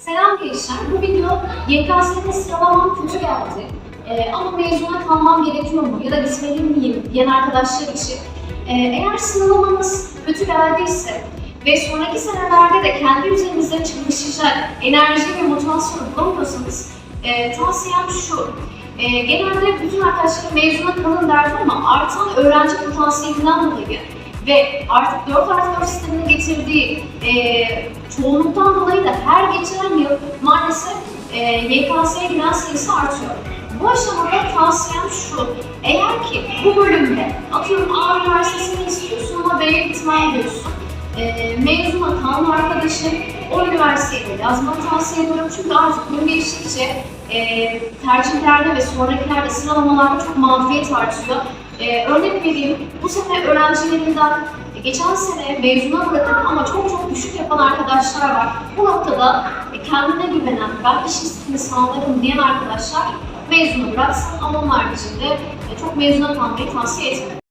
Selam gençler. Bu video YKS'de sıralamam kötü geldi. Ee, ama mezuna kalmam gerekiyor mu ya da gitmeli miyim diyen arkadaşlar için. Ee, eğer sıralamanız kötü geldiyse ve sonraki senelerde de kendi üzerinizde çalışacak enerji ve motivasyon bulamıyorsanız e, tavsiyem şu. E, genelde bütün arkadaşlarım mezuna kalın derdi ama artan öğrenci potansiyelinden dolayı ve artık 4 artı 4 sisteminin getirdiği e, çoğunluktan dolayı da e, YKS'ye giren sayısı artıyor. Bu aşamada tavsiyem şu, eğer ki bu bölümde atıyorum A üniversitesini istiyorsun ama B'ye gitmen diyorsun, e, mezuna kalan arkadaşın o üniversitede yazmanı tavsiye ediyorum çünkü artık gün geçtikçe e, tercihlerde ve sonrakilerde sıralamalarda çok mağduriyet artıyor. E, örnek vereyim, bu sene öğrencilerinden geçen sene mezuna bırakıp ama çok çok düşük yapan arkadaşlar var. Bu noktada e, kendine güvenen, ben iş istediğini sağlarım diyen arkadaşlar mezunu bıraksın ama onun haricinde çok mezuna kalmayı tavsiye etmiyorum.